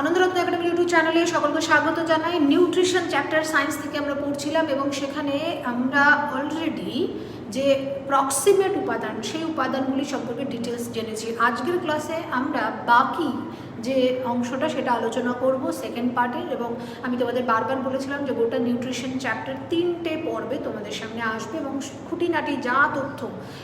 আনন্দরত্ন academy YouTube চ্যানেলে সকলকে স্বাগত জানাই। নিউট্রিশন চ্যাপ্টার সায়েন্স থেকে আমরা পড়ছিলাম এবং সেখানে আমরা অলরেডি যে প্রক্সিমেট উপাদান, সেই উপাদানগুলি সম্পর্কে ডিটেলস জেনেছি। আজকের ক্লাসে আমরা বাকি যে অংশটা সেটা আলোচনা করব সেকেন্ড পার্টের এবং আমি তোমাদের বারবার বলেছিলাম যে গোটা নিউট্রিশন চ্যাপ্টার তিনটে পর্বে তোমাদের সামনে আসবে এবং খুঁটিনাটি যা তথ্য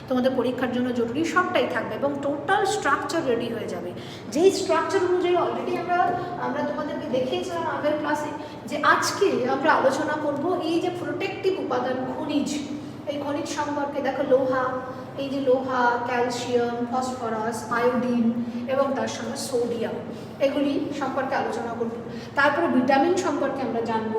তোমাদের পরীক্ষার জন্য জরুরি সবটাই থাকবে এবং টোটাল স্ট্রাকচার রেডি হয়ে যাবে। যেই স্ট্রাকচার অনুযায়ী অলরেডি আমরা আমরা তোমাদেরকে দেখিয়েছিলাম আগের ক্লাসে যে আজকে আমরা আলোচনা করব এই যে প্রোটেক্টিভ উপাদান খনিজ। এই খনিজ সম্পর্কে দেখো লোহা এই যে লোহা, ক্যালসিয়াম, ফসফরাস, আয়োডিন এবং তার সঙ্গে সোডিয়াম, এগুলি সম্পর্কে আলোচনা করব। তারপরে ভিটামিন সম্পর্কে আমরা জানব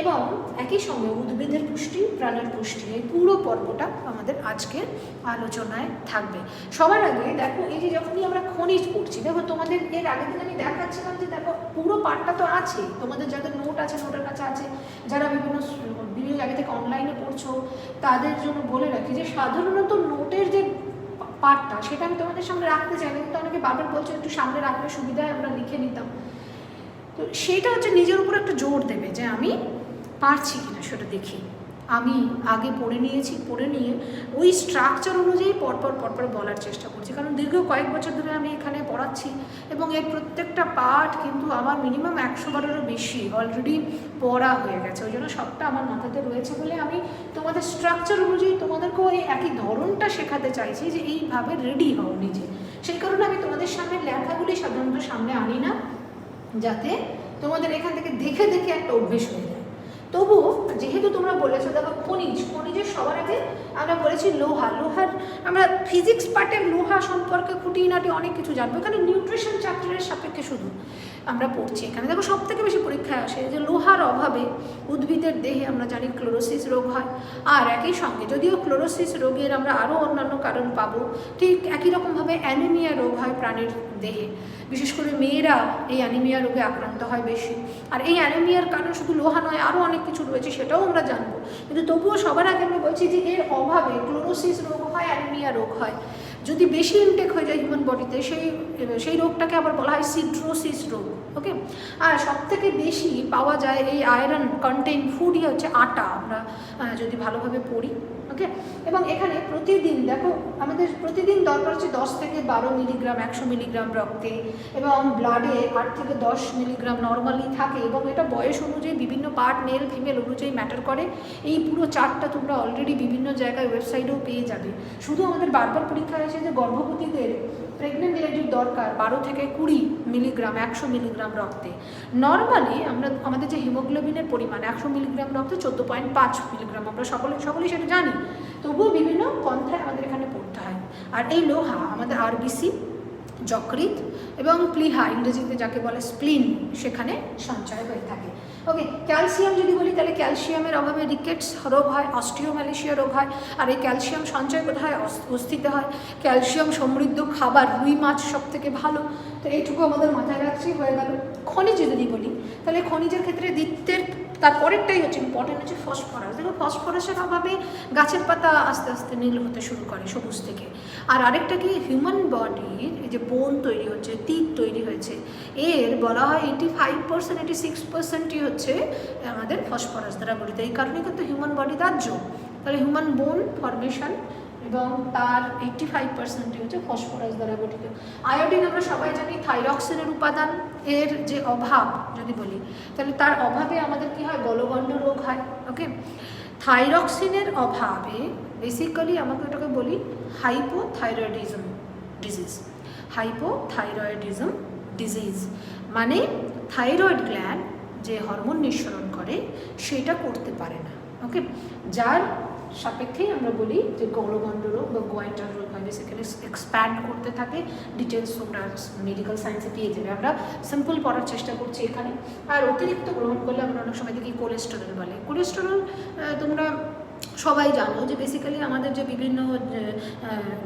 এবং একই সঙ্গে উদ্ভিদের পুষ্টি, প্রাণের পুষ্টি, এই পুরো পর্বটা আমাদের আজকের আলোচনায় থাকবে। সবার আগে দেখো, এই যে যখনই আমরা খনিজ পড়ছি, দেখো তোমাদের এর আগের দিন আমি দেখাচ্ছিলাম যে দেখো পুরো পাঠটা তো আছে তোমাদের যাদের নোট আছে, নোটের কাছে আছে, যারা বিভিন্ন বিভিন্ন জায়গা থেকে অনলাইনে পড়ছো, তাদের জন্য বলে রাখি যে সাধারণত নোটের যে পার্টটা সেটা আমি তোমাদের সামনে রাখতে চাই না, কিন্তু অনেকে বারবার বলছো একটু সামনে রাখলে সুবিধায় আমরা লিখে নিতাম। তো সেটা হচ্ছে নিজের উপর একটা জোর দেবে যে আমি পারছি কিনা সেটা দেখি। আমি আগে পড়ে নিয়েছি, পড়ে নিয়ে ওই স্ট্রাকচার অনুযায়ী পরপর পরপর বলার চেষ্টা করছি। কারণ দীর্ঘ কয়েক বছর ধরে আমি এখানে পড়াচ্ছি এবং এর প্রত্যেকটা পাঠ কিন্তু আমার মিনিমাম একশো বারেরও বেশি অলরেডি পড়া হয়ে গেছে। ওই জন্য সবটা আমার মাথাতে রয়েছে বলে আমি তোমাদের স্ট্রাকচার অনুযায়ী তোমাদেরকেও এই একই ধরনটা শেখাতে চাইছি যে এইভাবে রেডি হও নিজে। সেই কারণে আমি তোমাদের সামনে লেখাগুলি সাধারণত সামনে আনি না, যাতে তোমাদের এখান থেকে দেখে দেখে একটা অভ্যেস হয়ে যায় তবু যেহেতু তোমরা বলেছ, দেখো খনিজ, খনিজের সবার আগে আমরা বলেছি লোহা। লোহার, আমরা ফিজিক্স পার্টের লোহা সম্পর্কে খুঁটিনাটি অনেক কিছু জানব। এখানে নিউট্রিশন চ্যাপ্টারের সাপেক্ষে শুধু। আমরা পড়ছি এখানে। দেখো সব থেকে বেশি পরীক্ষায় আসে যে লোহার অভাবে উদ্ভিদের দেহে আমরা জানি ক্লোরোসিস রোগ হয়। আর একই সঙ্গে যদিও ক্লোরোসিস রোগের আমরা আরও অন্যান্য কারণ পাবো, ঠিক একই রকমভাবে অ্যানিমিয়া রোগ হয় প্রাণীর দেহে। বিশেষ করে মেয়েরা এই অ্যানিমিয়া রোগে আক্রান্ত হয় বেশি। আর এই অ্যানিমিয়ার কারণ শুধু লোহা নয়, আরও অনেক কিছু রয়েছে সেটাও আমরা জানব। কিন্তু তবুও সবার আগে আমরা বলছি যে এর অভাবে ক্লোরোসিস রোগ হয়, অ্যানিমিয়া রোগ হয়। যদি বেশি ইনটেক হয়ে যায় হিউম্যান বডিতে সেই সেই রোগটাকে আবার বলা হয় সিড্রোসিস রোগ ওকে আর সব থেকে বেশি পাওয়া যায় এই আয়রন কন্টেন্ট ফুডই হচ্ছে আটা। আমরা যদি ভালোভাবে পড়ি ওকে এবং এখানে প্রতিদিন, দেখো, আমাদের প্রতিদিন দরকার হচ্ছে দশ থেকে বারো মিলিগ্রাম একশো মিলিগ্রাম রক্তে এবং ব্লাডে আট থেকে দশ মিলিগ্রাম নর্মালি থাকে এবং এটা বয়স অনুযায়ী বিভিন্ন পার্ট মেল ফিমেল অনুযায়ী ম্যাটার করে। এই পুরো চার্টটা তোমরা অলরেডি বিভিন্ন জায়গায় ওয়েবসাইটেও পেয়ে যাবে। শুধু আমাদের বারবার পরীক্ষা হয়েছে যে গর্ভবতীদের প্রেগনেন্ট লেডির দরকার বারো থেকে কুড়ি মিলিগ্রাম একশো মিলিগ্রাম রক্তে। নর্মালি আমরা আমাদের যে হিমোগ্লোবিনের পরিমাণ একশো মিলিগ্রাম রক্তে চোদ্দ পয়েন্ট পাঁচ মিলিগ্রাম আমরা সকলে, সকলেই সেটা জানি। তবুও বিভিন্ন পন্থায় আমাদের এখানে পড়তে হয়। আর এই লোহা আমাদের আরবিসি যকৃত এবং প্লিহা, ইংরেজিতে যাকে বলে স্প্লিন, সেখানে সঞ্চয় হয়ে থাকে। ওকে ক্যালসিয়াম যদি বলি, তাহলে ক্যালসিয়ামের অভাবে রিকেটস রোগ হয় অস্টিওম্যালেশিয়া রোগ হয়, আর এই ক্যালসিয়াম সঞ্চয় কোথায়? অস্থিতে হয়। ক্যালসিয়াম সমৃদ্ধ খাবার, রুই মাছ সব থেকে ভালো। তো এইটুকু আমাদের মাথায় রাখছি, হয়ে গেল। খনিজ যদি বলি, তাহলে খনিজের ক্ষেত্রে দ্বিতীয়ের তারপরেরটাই হচ্ছে ইম্পর্টেন্ট হচ্ছে ফসফরাস দেখো ফসফরাসের অভাবে গাছের পাতা আস্তে আস্তে নীল হতে শুরু করে সবুজ থেকে। আর আরেকটা কি? হিউম্যান বডির যে বোন তৈরি হচ্ছে তিত তৈরি হয়েছে, এর বলা হয় eighty five percent eighty six পার্সেন্টই হচ্ছে আমাদের ফসফরাস দ্বারা গঠিত। এই কারণে কিন্তু হিউম্যান বডি দাহ্য তাহলে হিউম্যান বোন ফরমেশন এবং তার এইটটি ফাইভ পার্সেন্টই হচ্ছে ফসফরাস দ্বারা গঠিত। আয়োডিন আমরা সবাই জানি থাইরক্সিনের উপাদান। এর যে অভাব, যদি বলি, তাহলে তার অভাবে আমাদের কি হয়? গলগণ্ড রোগ হয় ওকে থাইরক্সিনের অভাবে বেসিক্যালি আমাকে ওটাকে বলি হাইপোথাইরয়েডিজম ডিজিজ হাইপোথাইরয়েডিজম ডিজিজ মানে থাইরয়েড গ্ল্যান্ড যে হরমোন নিঃসরণ করে, সেটা করতে পারে না ওকে যার সাপেক্ষেই আমরা বলি যে গৌরগণ্ড রোগ বা গোয়াইটার রোগ হয় সেখানে এক্সপ্যান্ড করতে থাকে ডিটেলস তোমরা মেডিকেল সায়েন্সে পেয়ে যাবে। আমরা সিম্পল পড়ার চেষ্টা করছি এখানে। আর অতিরিক্ত গ্রহণ করলে আমরা অনেক সময় দেখি কোলেস্টেরল বলে। কোলেস্টেরল তোমরা সবাই জানো যে বেসিক্যালি আমাদের যে বিভিন্ন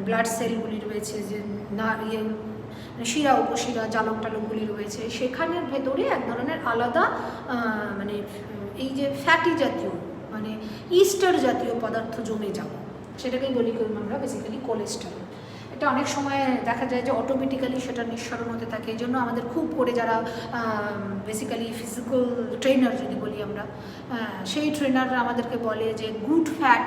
ব্লাড সেলগুলি রয়েছে যে না ইয়ে শিরা, উপশিরা, জালক টালকগুলি রয়েছে, সেখানের ভেতরে এক ধরনের আলাদা মানে এই যে ফ্যাটি জাতীয় মানে ইস্টার জাতীয় পদার্থ জমে যাওয়া সেটাকেই বলি আমরা বেসিক্যালি কোলেস্টেরল এটা এটা অনেক সময় দেখা যায় যে অটোমেটিক্যালি সেটা নিঃসরণ হতে থাকে। এই জন্য আমাদের খুব করে যারা বেসিক্যালি ফিজিক্যাল ট্রেনার যদি বলি আমরা সেই ট্রেনাররা আমাদেরকে বলে যে গুড ফ্যাট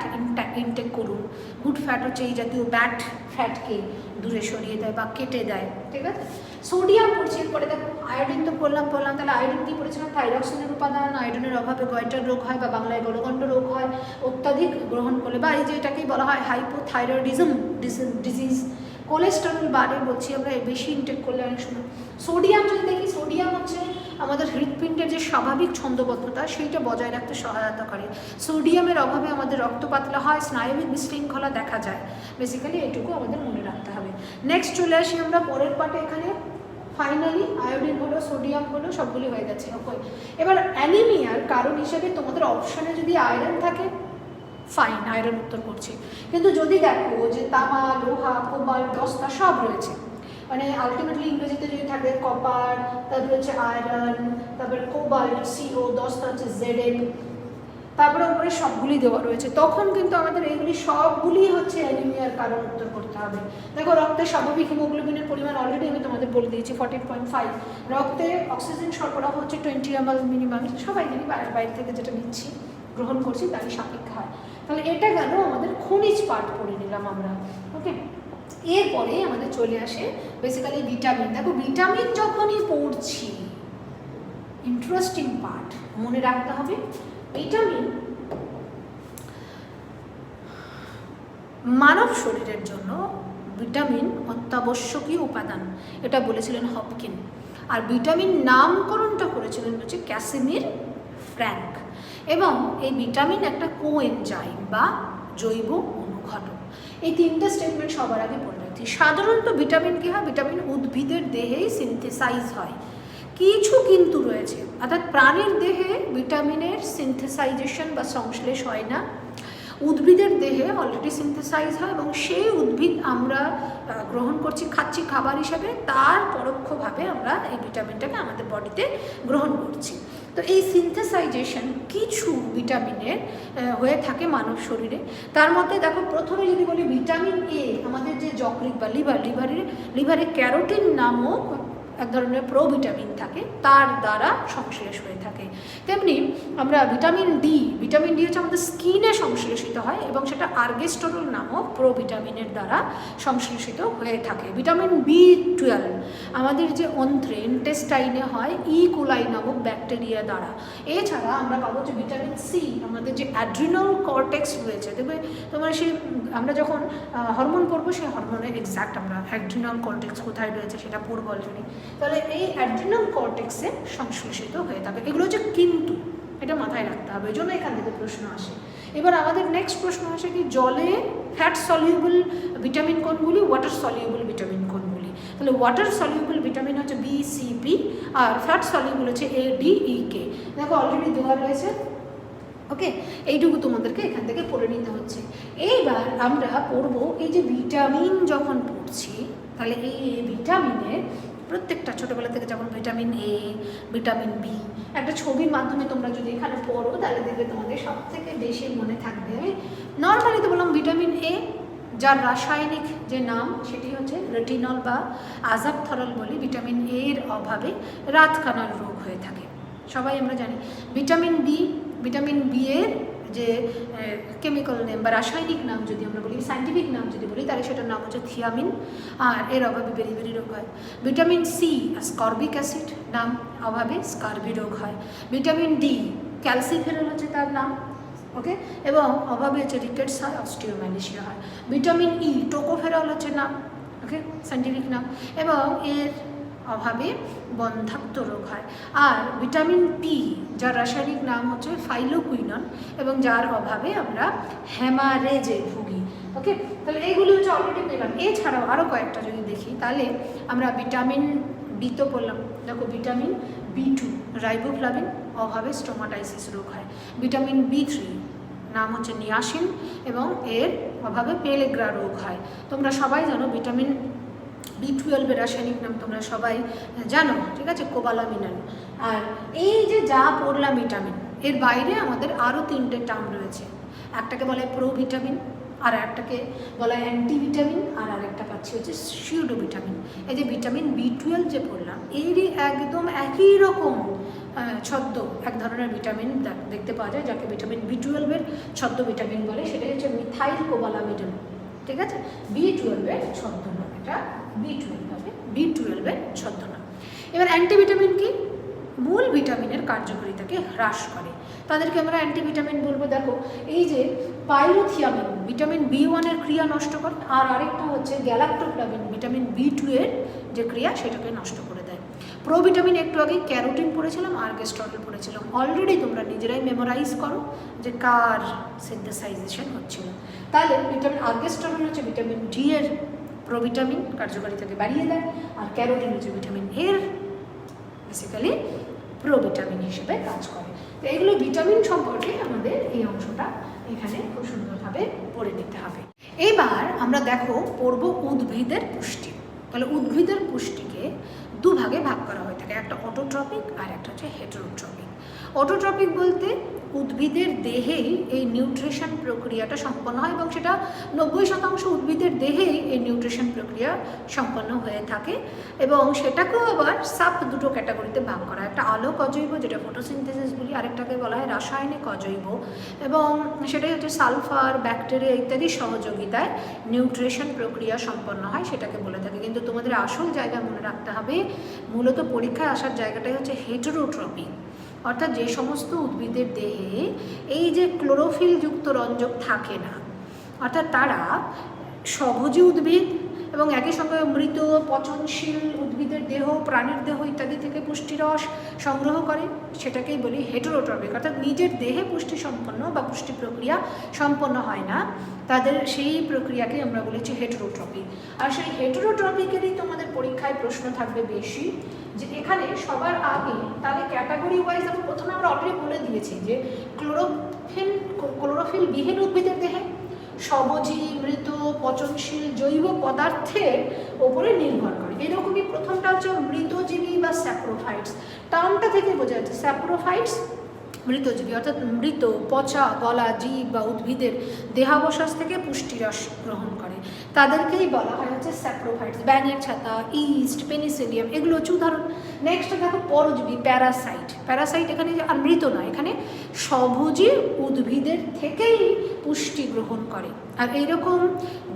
ইনটেক করুন। গুড ফ্যাট হচ্ছে এই জাতীয় ব্যাট ফ্যাটকে দূরে সরিয়ে দেয় বা কেটে দেয়, ঠিক আছে? সোডিয়াম পড়ছি। এরপরে দেখো আয়োডিন তো পড়লাম পড়লাম, তাহলে আয়োডিন কি পড়েছিলাম থাইরক্সিনের উপাদান আয়োডিনের অভাবে গয়টার রোগ হয় বা বাংলায় গলগণ্ড রোগ হয়, অত্যাধিক গ্রহণ করলে বা এই যে এটাকেই বলা হয় হাইপোথাইরয়েডিজম ডিজিজ কোলেস্টেরল বাড়ে বলছি আমরা বেশি ইনটেক করলে অনেক সময়। সোডিয়াম যদি দেখি, সোডিয়াম হচ্ছে আমাদের হৃৎপিণ্ডের যে স্বাভাবিক ছন্দবদ্ধতা, সেইটা বজায় রাখতে সহায়তা করে। সোডিয়ামের অভাবে আমাদের রক্ত পাতলা হয়, স্নায়বিক বিশৃঙ্খলা দেখা যায়। বেসিক্যালি এটুকু আমাদের মনে রাখতে হবে। নেক্সট চলে আসি আমরা পরের পাটে এখানে। ফাইনালি আয়োডিন হলো সোডিয়াম হলো, সবগুলি হয়ে গেছে ওকে এবার অ্যানিমিয়ার কারণ হিসেবে তোমাদের অপশনে যদি আয়রন থাকে ফাইন আয়রন উত্তর করছি। কিন্তু যদি দেখো যে তামা, লোহা কোবাল দস্তা সব রয়েছে মানে আলটিমেটলি ইংরেজিতে যদি থাকে কপার তারপরে হচ্ছে আয়রন তারপরে কোবাল্ট সিও দস্তা হচ্ছে জেড তারপরে উপরে সবগুলি দেওয়া রয়েছে। তখন কিন্তু আমাদের এইগুলি সবগুলি হচ্ছে অ্যানিমিয়ার কারণ উত্তর করতে হবে। দেখো, রক্তে স্বাভাবিক হিমোগ্লোবিনের পরিমাণ অলরেডি আমি তোমাদের বলে দিয়েছি ফর্টিন পয়েন্ট ফাইভ রক্তে অক্সিজেন সরবরাহ হচ্ছে টোয়েন্টি এম এল মিনিমাম সবাই জানি বাইরে থেকে যেটা নিচ্ছি, গ্রহণ করছি, তারই সাপেক্ষে হয়। তাহলে এটা গেল আমাদের খনিজ পাঠ পড়ে নিলাম আমরা। ওকে এরপরে আমাদের চলে আসে বেসিক্যালি ভিটামিন দেখো ভিটামিন যখনই পড়ছি ইন্টারেস্টিং পার্ট মনে রাখতে হবে। ভিটামিন মানব শরীরের জন্য ভিটামিন অত্যাবশ্যকীয় উপাদান, এটা বলেছিলেন হপকিন। আর ভিটামিন নামকরণটা করেছিলেন হচ্ছে ক্যাসিমির ফ্র্যাঙ্ক। এবং এই ভিটামিন একটা কোএনজাইম বা জৈব অনুঘটক। এই তিনটে স্টেটমেন্ট সবার আগে পড়ে সাধারণত ভিটামিন কী হয়? ভিটামিন উদ্ভিদের দেহেই সিনথেসাইজ হয়। কিছু কিন্তু রয়েছে। অর্থাৎ প্রাণীর দেহে ভিটামিনের সিনথেসাইজেশন বা সংশ্লেষ হয় না। উদ্ভিদের দেহে অলরেডি সিনথেসাইজ হয় এবং সেই উদ্ভিদ আমরা গ্রহণ করছি, খাচ্ছি খাবার হিসাবে, তার পরোক্ষভাবে আমরা এই ভিটামিনটাকে আমাদের বডিতে গ্রহণ করছি। তো এই সিনথেসাইজেশন কিছু ভিটামিনের হয়ে থাকে মানব শরীরে। তার মধ্যে দেখো, প্রথমে যদি বলি ভিটামিন এ আমাদের যে যকৃৎ বা লিভার লিভারের লিভারে ক্যারোটিন নামক এক ধরনের প্রোভিটামিন থাকে, তার দ্বারা সংশ্লেষ হয়ে থাকে। তেমনি আমরা ভিটামিন ডি ভিটামিন ডি হচ্ছে আমাদের স্কিনে সংশ্লেষিত হয় এবং সেটা আর্গেস্টোরল নামক প্রোভিটামিনের দ্বারা সংশ্লেষিত হয়ে থাকে। ভিটামিন বি টুয়েলভ, আমাদের যে অন্ত্রে, ইন্টেস্টাইনে হয় ই কোলাই নামক ব্যাকটেরিয়া দ্বারা। এছাড়া আমরা পাবো যে ভিটামিন সি, আমাদের যে অ্যাড্রিনাল কর্টেক্স রয়েছে। দেখবে তোমার সেই আমরা যখন হরমোন পড়ব সেই হরমোনের এক্স্যাক্ট আমরা অ্যাড্রিনাল কর্টেক্স কোথায় রয়েছে সেটা পড়ব অলরেডি তাহলে এই অ্যাড্রিনাল কর্টেক্সে সংশ্লেষিত হয়ে থাকে এগুলো হচ্ছে কিন্তু, এটা মাথায় রাখতে হবে। এই জন্য এখান থেকে প্রশ্ন আসে। এবার আমাদের নেক্সট প্রশ্ন আসে কি, জলে ফ্যাট সলিউবল ভিটামিন কোনগুলি ওয়াটার সলিউবল ভিটামিন কোনগুলি? তাহলে ওয়াটার সলিউবল ভিটামিন হচ্ছে বি সি পি আর ফ্যাট সলিউবল হচ্ছে এ ডি ই কে দেখো অলরেডি দেওয়া রয়েছে। ওকে এইটুকু তোমাদেরকে এখান থেকে পড়ে নিতে হচ্ছে। এইবার আমরা পড়ব এই যে ভিটামিন যখন পড়ছি, তাহলে এই ভিটামিনের প্রত্যেকটা ছোটোবেলা থেকে যেমন ভিটামিন এ ভিটামিন বি একটা ছবির মাধ্যমে তোমরা যদি এখানে পড়ো, তাহলে দেখবে তোমাদের সব থেকে বেশি মনে থাকবে। নর্মালি তো বললাম ভিটামিন এ যার রাসায়নিক যে নাম, সেটি হচ্ছে রেটিনল বা আজাবথরল বলি ভিটামিন এর অভাবে রাতকানার রোগ হয়ে থাকে। সবাই আমরা জানি। ভিটামিন বি ভিটামিন বি এর যে কেমিক্যাল নেম বা রাসায়নিক নাম যদি আমরা বলি সাইন্টিফিক নাম যদি বলি, তাহলে সেটার নাম হচ্ছে থিয়ামিন আর এর অভাবে বেরিবেরি রোগ হয়। ভিটামিন সি স্কর্বিক অ্যাসিড নাম অভাবে স্কার্বি রোগ হয়। ভিটামিন ডি ক্যালসিফেরল হচ্ছে তার নাম ওকে এবং অভাবে হচ্ছে রিকেটস হয় অস্টিওম্যালিশিয়া হয়। ভিটামিন ই টোকোফেরল হচ্ছে নাম ওকে সাইন্টিফিক নাম। এবং এর অভাবে বন্ধাত্ম রোগ হয়। আর ভিটামিন পি যার রাসায়নিক নাম হচ্ছে ফাইলোকুইনন এবং যার অভাবে আমরা হ্যামারেজে ভুগি। ওকে তাহলে এইগুলি হচ্ছে অলরেডি পেলাম। এছাড়াও আরও কয়েকটা যদি দেখি, তাহলে আমরা ভিটামিন ডি তো বললাম। দেখো ভিটামিন বি টু রাইবোফ্লাভিন অভাবে স্টোমাটাইসিস রোগ হয়। ভিটামিন বি থ্রি নাম হচ্ছে নিয়াসিন এবং এর অভাবে পেলেগ্রা রোগ হয়। তোমরা সবাই জানো ভিটামিন বি টুয়েলভের রাসায়নিক নাম তোমরা সবাই জানো, ঠিক আছে? কোবালামিনান আর এই যে যা পড়লাম ভিটামিন এর বাইরে আমাদের আরও তিনটে টার্ম রয়েছে। একটাকে বলে প্রো ভিটামিন আর একটাকে বলা হয় অ্যান্টিভিটামিন আর আরেকটা পাচ্ছি হচ্ছে সিউডো ভিটামিন এই যে ভিটামিন বি টুয়েলভ যে পড়লাম, এরই একদম একই রকম ছদ্ম, এক ধরনের ভিটামিন দেখ- দেখতে পাওয়া যায়, যাকে ভিটামিন বি টুয়েলভের ছদ্ম ভিটামিন বলে, সেটাই হচ্ছে মিথাইল কোবালামিডন ঠিক আছে? বি টুয়েলভের ছদ্মনাম এটা বি টুয়েলভ হবে। বি টুয়েলভের ছদ্মনাম। এবার অ্যান্টিভিটামিন কি? মূল ভিটামিনের কার্যকারিতাকে হ্রাস করে। তাদেরকে আমরা অ্যান্টিভিটামিন বলব। দেখো, এই যে পাইরোথিয়ামিন ভিটামিন বি ওয়ানের ক্রিয়া নষ্ট করে, আর আরেকটা হচ্ছে গ্যালাক্টোপ্লামিন ভিটামিন বি টু এর যে ক্রিয়া, সেটাকে নষ্ট করে দেয়। প্রোভিটামিন একটু আগে ক্যারোটিন পড়েছিলাম, আর গেস্টরল পড়েছিলাম। অলরেডি তোমরা নিজেরাই মেমোরাইজ করো যে কার সিনথেসাইজেশন হচ্ছিল। তাহলে ভিটামিন আর্গেস্টরল হচ্ছে ভিটামিন ডি এর প্রোভিটামিন কার্যকারিতাকে বাড়িয়ে দেয় আর ক্যারোটিন হচ্ছে ভিটামিন এর বেসিক্যালি প্রোভিটামিন হিসেবে কাজ করে। তো এগুলো ভিটামিন সম্পর্কে আমাদের এই অংশটা এখানে খুব সুন্দরভাবে পড়ে নিতে হবে। এবার আমরা দেখো পড়ব উদ্ভিদের পুষ্টি। তাহলে উদ্ভিদের পুষ্টিকে দুভাগে ভাগ করা হয়ে থাকে, একটা অটোট্রপিক আর একটা হচ্ছে হেটারোট্রপিক অটোট্রপিক বলতে উদ্ভিদের দেহেই এই নিউট্রিশন প্রক্রিয়াটা সম্পন্ন হয় এবং সেটা নব্বই শতাংশ উদ্ভিদের দেহেই এই নিউট্রিশন প্রক্রিয়া সম্পন্ন হয়ে থাকে এবং সেটাকেও আবার সাব দুটো ক্যাটাগরিতে ভাগ করা একটা আলোক অজৈব যেটা ফটোসিনথেসিস বলি, আরেকটাকে বলা হয় রাসায়নিক অজৈব এবং সেটাই হচ্ছে সালফার, ব্যাকটেরিয়া ইত্যাদি সহযোগিতায় নিউট্রিশন প্রক্রিয়া সম্পন্ন হয়, সেটাকে বলে থাকে। কিন্তু তোমাদের আসল জায়গা মনে রাখতে হবে মূলত পরীক্ষায় আসার জায়গাটাই হচ্ছে হেটেরোট্রপি অর্থাৎ যে সমস্ত উদ্ভিদের দেহে এই যে ক্লোরোফিলযুক্ত রঞ্জক থাকে না, অর্থাৎ তারা সহজী উদ্ভিদ এবং একই সঙ্গে মৃত পচনশীল উদ্ভিদের দেহ, প্রাণীর দেহ ইত্যাদি থেকে পুষ্টিরস সংগ্রহ করে। সেটাকেই বলি হেটেরোট্রপিক অর্থাৎ নিজের দেহে পুষ্টি সম্পন্ন বা পুষ্টি প্রক্রিয়া সম্পন্ন হয় না। তাদের সেই প্রক্রিয়াকে আমরা বলেছি হেটেরোট্রপিক আর সেই হেটেরোট্রপিকেরই তোমাদের পরীক্ষায় প্রশ্ন থাকবে বেশি, যে এখানে সবার আগে তাহলে ক্যাটাগরি ওয়াইজ আমি প্রথমে আমরা অলরেডি বলে দিয়েছি যে ক্লোরোফিল ক্লোরোফিল বিহীন উদ্ভিদের দেহে সবজি, মৃত, পচনশীল জৈব পদার্থের ওপরে নির্ভর করে। এরকমই প্রথমটা হচ্ছে মৃতজীবী বা স্যাপ্রোফাইটস টার্মটা থেকে বোঝা যাচ্ছে স্যাপ্রোফাইটস মৃতজীবী, অর্থাৎ মৃত, পচা, গলা, জীব বা উদ্ভিদের দেহাবশ্বাস থেকে পুষ্টিরস গ্রহণ করে। তাদেরকেই বলা হয় হচ্ছে স্যাপ্রোফাইটস ব্যাঙের ছাতা ইস্ট পেনিসিলিয়াম এগুলো হচ্ছে উদাহরণ। নেক্সট দেখো পরজীবী প্যারাসাইট প্যারাসাইট এখানে আর মৃত নয়, এখানে সবুজী উদ্ভিদের থেকেই পুষ্টি গ্রহণ করে। আর এইরকম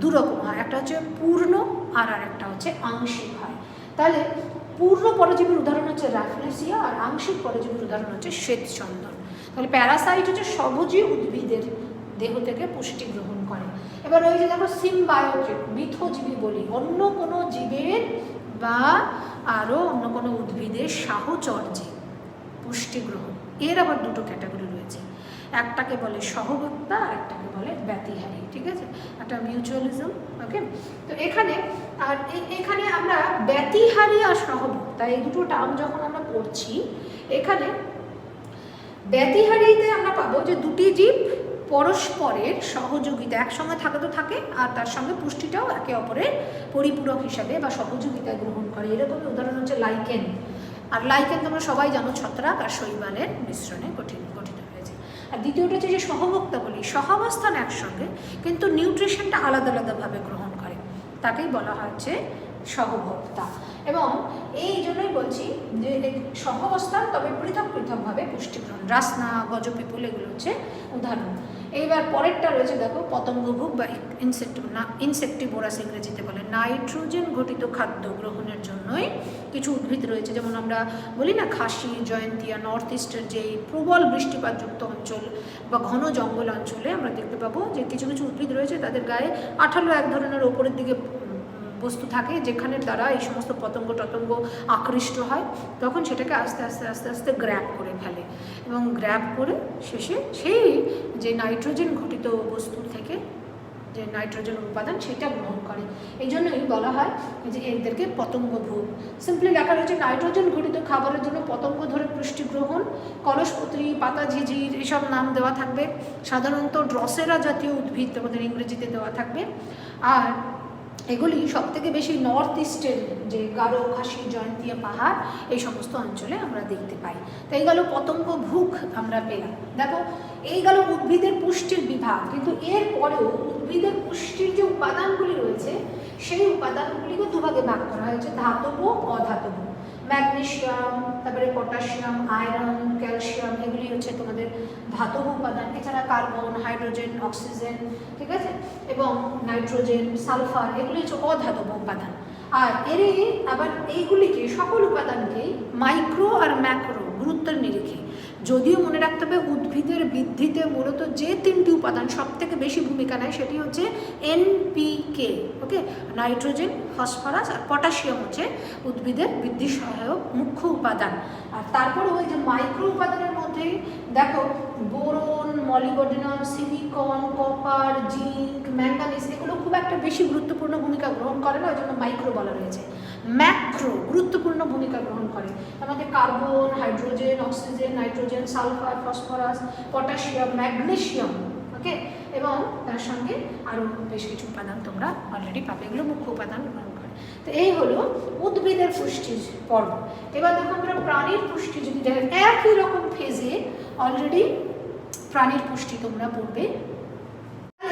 দুরকম হয়, একটা হচ্ছে পূর্ণ আর আর একটা হচ্ছে আংশিক হয়। তাহলে পূর্ণ পরজীবীর উদাহরণ হচ্ছে র্যাফলেসিয়া আর আংশিক পরজীবীর উদাহরণ হচ্ছে শ্বেতচন্দন। তাহলে প্যারাসাইট হচ্ছে সবুজী উদ্ভিদের দেহ থেকে পুষ্টি গ্রহণ করে। এবার ওই যে দেখো সিমবায়োটিক মিথজীবী বলি। অন্য কোনো জীবের বা আরও অন্য কোনো উদ্ভিদের সাহচর্যে পুষ্টি গ্রহণ। এর আবার দুটো ক্যাটাগরি রয়েছে। একটাকে বলে সহভোক্তা আর একটাকে বলে ব্যতিহারি, ঠিক আছে? একটা মিউচুয়ালিজম, ওকে? তো এখানে, আর এখানে আমরা ব্যতিহারি আর সহভোক্তা এই দুটো টার্ম যখন আমরা পড়ছি, এখানে ব্যতিহারিতে আমরা পাবো যে দুটি জীব পরস্পরের সহযোগিতা, একসঙ্গে থাকে তো থাকে, আর তার সঙ্গে পুষ্টিটাও একে অপরের পরিপূরক হিসাবে বা সহযোগিতা গ্রহণ করে। এরকমই উদাহরণ হচ্ছে লাইকেন আর লাইকেন তোমরা সবাই জানো, ছত্রাক আর শৈবালের মিশ্রণে গঠিত গঠিত হয়েছে। আর দ্বিতীয়টা হচ্ছে যে সহভোক্তা বলি, সহাবস্থান একসঙ্গে, কিন্তু নিউট্রিশনটা আলাদা আলাদাভাবে গ্রহণ করে। তাকেই বলা হচ্ছে সহভোক্তা এবং এই জন্যই বলছি যে সহাবস্থান তবে পৃথক পৃথকভাবে পুষ্টি গ্রহণ রাসনা, গজপিপুল এগুলো হচ্ছে উদাহরণ। এইবার পরেরটা রয়েছে দেখো পতঙ্গভোগ বা ইনসেক্ট না ইনসেক্টিভোরাস ইংরেজিতে বলে নাইট্রোজেন ঘটিত খাদ্য গ্রহণের জন্যই কিছু উদ্ভিদ রয়েছে। যেমন আমরা বলি না, খাসি, জয়ন্তিয়া নর্থ ইস্টের যে প্রবল বৃষ্টিপাতযুক্ত অঞ্চল বা ঘন জঙ্গল অঞ্চলে আমরা দেখতে পাবো যে কিছু কিছু উদ্ভিদ রয়েছে, তাদের গায়ে আঠালো এক ধরনের ওপরের দিকে বস্তু থাকে যেখানের দ্বারা এই সমস্ত পতঙ্গ টতঙ্গ আকৃষ্ট হয়, তখন সেটাকে আস্তে আস্তে আস্তে আস্তে গ্র্যাব করে ফেলে। এবং গ্র্যাব করে শেষে সেই যে নাইট্রোজেন ঘটিত বস্তু থেকে যে নাইট্রোজেন উপাদান সেটা গ্রহণ করে। এই জন্যই বলা হয় যে এদেরকে পতঙ্গ ভোগ সিম্পলি লেখা রয়েছে নাইট্রোজেন ঘটিত খাবারের জন্য পতঙ্গ ধরে পুষ্টি গ্রহণ কলসপত্রী পাতা, ঝিঝির এসব নাম দেওয়া থাকবে। সাধারণত ড্রসেরা জাতীয় উদ্ভিদ তোমাদের ইংরেজিতে দেওয়া থাকবে। আর এগুলি সব থেকে বেশি নর্থ ইস্টের যে গারো, খাসি, জয়ন্তিয়া পাহাড়, এই সমস্ত অঞ্চলে আমরা দেখতে পাই। তো এই গেল পতঙ্গ ভুক আমরা পেলাম। দেখো, এই গেল উদ্ভিদের পুষ্টির বিভাগ, কিন্তু এর পরেও উদ্ভিদের পুষ্টির যে উপাদানগুলি রয়েছে, সেই উপাদানগুলিকে দুভাগে ভাগ করা হয়েছে, ধাতব অধাতব। ম্যাগনেশিয়াম, তারপরে পটাশিয়াম, আয়রন, ক্যালসিয়াম, এগুলি হচ্ছে তোমাদের ধাতব উপাদান। এছাড়া কার্বন, হাইড্রোজেন, অক্সিজেন, ঠিক আছে? এবং নাইট্রোজেন, সালফার, এগুলি হচ্ছে অধাতব উপাদান। আর এর আবার এইগুলিকে, সকল উপাদানকেই মাইক্রো আর ম্যাক্রো গুরুত্বের নিরিখে। যদিও মনে রাখতে হবে উদ্ভিদের বৃদ্ধিতে মূলত যে তিনটি উপাদান সব থেকে বেশি ভূমিকা নেয় সেটি হচ্ছে এনপিকে ওকে নাইট্রোজেন, ফসফরাস আর পটাশিয়াম হচ্ছে উদ্ভিদের বৃদ্ধি সহায়ক মুখ্য উপাদান। আর তারপরে ওই যে মাইক্রো উপাদানের মধ্যে দেখো boron, molybdenum, silicon, copper, zinc manganese এগুলো খুব একটা বেশি গুরুত্বপূর্ণ ভূমিকা গ্রহণ করে না, ওই জন্য মাইক্রো বলা রয়েছে। ম্যাক্রো গুরুত্বপূর্ণ ভূমিকা গ্রহণ করে। আমাদের carbon, hydrogen, oxygen, nitrogen, sulphur, phosphorus, potassium, magnesium, okay? এবং তার সঙ্গে আরও বেশ কিছু উপাদান তোমরা অলরেডি পাবে। এগুলো মুখ্য উপাদান গ্রহণ করে। তো এই হলো উদ্ভিদের পুষ্টির পর্ব। এবার দেখো আমরা প্রাণীর পুষ্টি যদি দেখেন একই রকম ফেজে অলরেডি প্রাণীর পুষ্টি তোমরা পড়বে।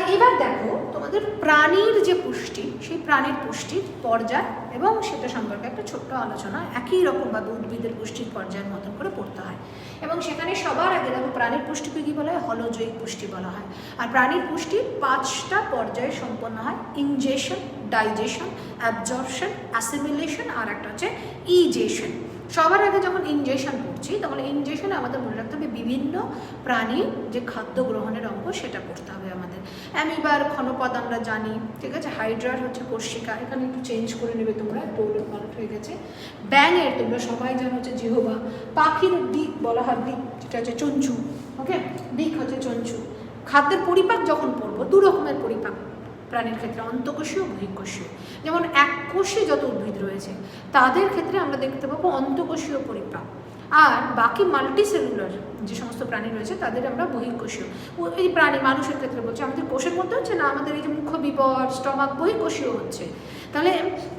তাহলে এবার দেখো, তোমাদের প্রাণীর যে পুষ্টি, সেই প্রাণীর পুষ্টির পর্যায় এবং সেটা সম্পর্কে একটা ছোট্ট আলোচনা, একই রকমভাবে উদ্ভিদের পুষ্টির পর্যায়ের মতন করে পড়তে হয়। এবং সেখানে সবার আগে দেখো, প্রাণীর পুষ্টিকে কী বলা হয়? হলজৈব পুষ্টি বলা হয়। আর প্রাণীর পুষ্টি পাঁচটা পর্যায়ে সম্পন্ন হয় ইনজেশন, ডাইজেশন, অ্যাবজর্পশন, অ্যাসিমিলেশন আর একটা হচ্ছে ইজেশন। সবার আগে যখন ইনজেকশন পড়ছি, তখন ইনজেকশনে আমাদের মনে রাখতে হবে, বিভিন্ন প্রাণীর যে খাদ্য গ্রহণের অঙ্গ, সেটা পড়তে হবে আমাদের। অ্যামিবার ক্ষণপদ আমরা জানি, ঠিক আছে? হাইড্রার হচ্ছে কোর্শিকা এখানে একটু চেঞ্জ করে নেবে তোমরা দৌড় পালট হয়ে গেছে। ব্যাঙের তোমরা সবাই জানো হচ্ছে জিহবা, পাখির দিক বলা হয় দিক, যেটা হচ্ছে চঞ্চু ওকে দিক হচ্ছে চঞ্চু। খাদ্যের পরিপাক যখন পড়ব, দু রকমের পরিপাক, প্রাণীর ক্ষেত্রে অন্তকোষীয়, বহিঃকোষীয়। যেমন এককোষী যত উদ্ভিদ রয়েছে, তাদের ক্ষেত্রে আমরা দেখতে পাবো অন্তকোষীয় পরিপাক। আর বাকি মাল্টি সেলুলার যে সমস্ত প্রাণী রয়েছে, তাদের আমরা বহিঃকোষীয়। এই প্রাণী মানুষের ক্ষেত্রে বলছি, আমাদের কোষের মধ্যে হচ্ছে না, আমাদের এই যে মুখ্য বিপদ স্টমাক বহিঃকোষীয় হচ্ছে। তাহলে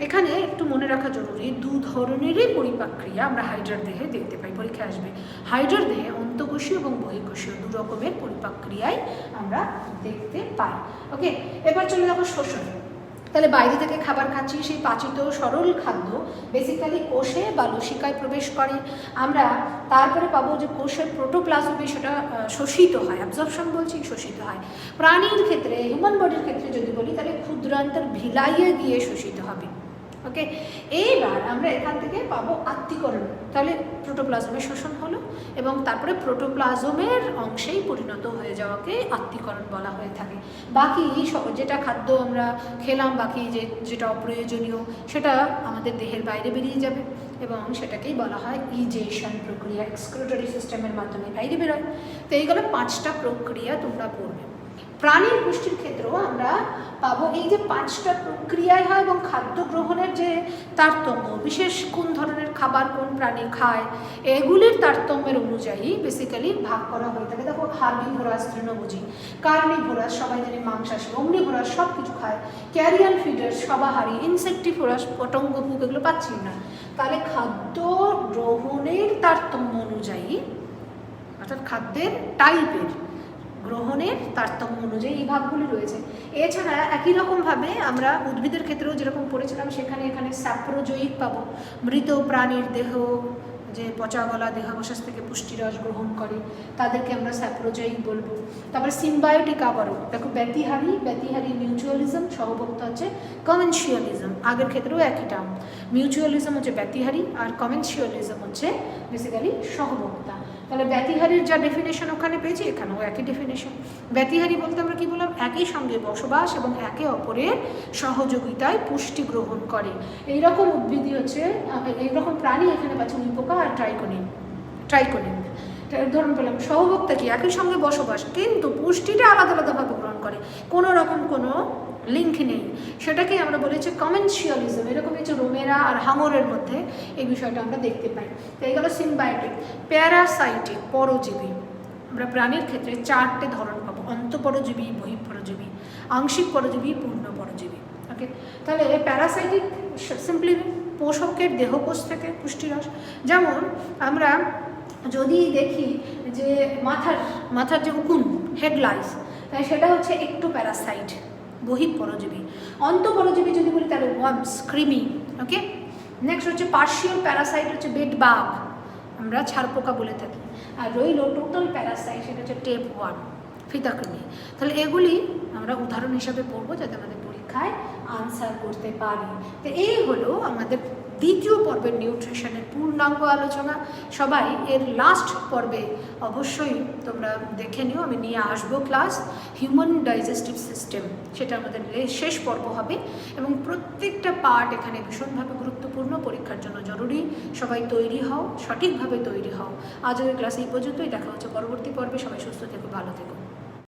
এখানে একটু মনে রাখা জরুরি, দু ধরনেরই পরিপাক ক্রিয়া আমরা হাইড্রার দেহে দেখতে পাই পরীক্ষা আসবে। হাইড্রার দেহে অন্তকোষীয় এবং বহিঃকোষীয় দু রকমের পরিপাক ক্রিয়ায় আমরা দেখতে পাই। ওকে এবার চলে যাব শোষণ। তাহলে বাইরে থেকে খাবার খাচ্ছি, সেই পাচিত সরল খাদ্য বেসিক্যালি কোষে বা লসিকায় প্রবেশ করে। আমরা তারপরে পাবো যে কোষের প্রোটোপ্লাজমে সেটা শোষিত হয় অ্যাবজর্পশন বলছি, শোষিত হয়। প্রাণীর ক্ষেত্রে হিউম্যান বডির ক্ষেত্রে যদি বলি, তাহলে ক্ষুদ্রান্তর ভিলাইয়ে গিয়ে শোষিত হবে। ওকে এইবার আমরা এখান থেকে পাবো আত্মীকরণ তাহলে প্রোটোপ্লাজমের শোষণ হলো। এবং তারপরে প্রোটোপ্লাজমের অংশেই পরিণত হয়ে যাওয়াকে আত্মীকরণ বলা হয়ে থাকে। বাকি যেটা খাদ্য আমরা খেলাম, বাকি যে, যেটা অপ্রয়োজনীয়, সেটা আমাদের দেহের বাইরে বেরিয়ে যাবে এবং সেটাকেই বলা হয় ইজেশন প্রক্রিয়া এক্সক্রোটরি সিস্টেমের মাধ্যমে বাইরে বেরোয়। তো এইগুলো পাঁচটা প্রক্রিয়া তোমরা পড়বে। প্রাণীর পুষ্টির ক্ষেত্রেও আমরা পাবো এই যে পাঁচটা প্রক্রিয়ায় হয় এবং খাদ্য গ্রহণের যে তারতম্য, বিশেষ কোন ধরনের খাবার কোন প্রাণী খায়, এগুলির তারতম্যের অনুযায়ী বেসিক্যালি ভাগ করা হয়ে থাকে। দেখো হার্বিভোরাস তৃণভোজী কার্নিভোরাস সবাই জানি মাংসাশী অমনিভোরাস সব কিছু খায়। ক্যারিয়ান ফিডার সবাহারী ইনসেক্টিভোরাস পতঙ্গ ফুক এগুলো পাচ্ছি না। তাহলে খাদ্য গ্রহণের তারতম্য অনুযায়ী, অর্থাৎ খাদ্যের টাইপের গ্রহণের তারতম্য অনুযায়ী এই ভাগগুলি রয়েছে। এছাড়া একই রকমভাবে আমরা উদ্ভিদের ক্ষেত্রেও যেরকম পড়েছিলাম, সেখানে এখানে স্যাপ্রোজয়িক পাবো। মৃত প্রাণীর দেহ, যে পচা গলা দেহাবশেষ থেকে পুষ্টিরস গ্রহণ করে, তাদেরকে আমরা স্যাপ্রোজয়িক বলব। তারপরে সিম্বায়োটিক আবারও দেখো ব্যতিহারি ব্যতিহারি মিউচুয়ালিজম, সহভোক্তা হচ্ছে কমেনশিয়ালিজম, আগের ক্ষেত্রেও একই টার্ম মিউচুয়ালিজম হচ্ছে ব্যতিহারি আর কমেনশিয়ালিজম হচ্ছে বেসিক্যালি সহভোক্তা। তাহলে ব্যতিহারীর যা ডেফিনেশন ওখানে পেয়েছি, এখানেও একই ডেফিনেশন ব্যতিহারী বলতে আমরা কী বললাম? একই সঙ্গে বসবাস এবং একে অপরের সহযোগিতায় পুষ্টি গ্রহণ করে। এইরকম উদ্ভিদই হচ্ছে এইরকম প্রাণী এখানে পাচ্ছি উইপোকা আর ট্রাইকোনিন ট্রাইকোনিন ধরুন পেলাম সহভোক্তা কি? একই সঙ্গে বসবাস, কিন্তু পুষ্টিটা আলাদা আলাদাভাবে গ্রহণ করে। কোনো রকম কোনো লিঙ্ক নেই। সেটাকেই আমরা বলেছি কমেন্সিয়ালিজম এরকম হচ্ছে রোমেরা আর হাঙরের মধ্যে এই বিষয়টা আমরা দেখতে পাই। তো এই গেল সিম্বায়োটিক প্যারাসাইটিক পরজীবী। আমরা প্রাণীর ক্ষেত্রে চারটে ধরন পাবো। অন্তঃপরজীবী, বহিঃপরজীবী, আংশিক পরজীবী, পূর্ণ পরজীবী। ওকে তাহলে প্যারাসাইটিক সিম্পলি পোষকের দেহকোষ থেকে পুষ্টিরস। যেমন আমরা যদি দেখি যে মাথার মাথার যে উকুন হেডলাইস সেটা হচ্ছে একটু প্যারাসাইট বহিঃ পরজীবী। অন্ত পরজীবী যদি বলি, তাহলে ওয়ার্মস ক্রিমি ওকে নেক্সট হচ্ছে পার্শিয়াল প্যারাসাইট হচ্ছে বেড বাগ আমরা ছারপোকা বলে থাকি। আর রইল টোটাল প্যারাসাইট সেটা হচ্ছে টেপ ওয়ান ফিতাকৃমি তাহলে এগুলি আমরা উদাহরণ হিসাবে পড়ব যাতে আমাদের পরীক্ষায় আনসার করতে পারি। তো এই হলো আমাদের দ্বিতীয় পর্বের নিউট্রিশনের পূর্ণাঙ্গ আলোচনা। সবাই এর লাস্ট পর্বে অবশ্যই তোমরা দেখে নিও, আমি নিয়ে আসব ক্লাস হিউম্যান ডাইজেস্টিভ সিস্টেম সেটা আমাদের শেষ পর্ব হবে এবং প্রত্যেকটা পার্ট এখানে ভীষণভাবে গুরুত্বপূর্ণ, পরীক্ষার জন্য জরুরি। সবাই তৈরি হও, সঠিকভাবে তৈরি হও। আজকের ক্লাস এই পর্যন্তই, দেখা হচ্ছে পরবর্তী পর্বে। সবাই সুস্থ থেকো, ভালো থেকো।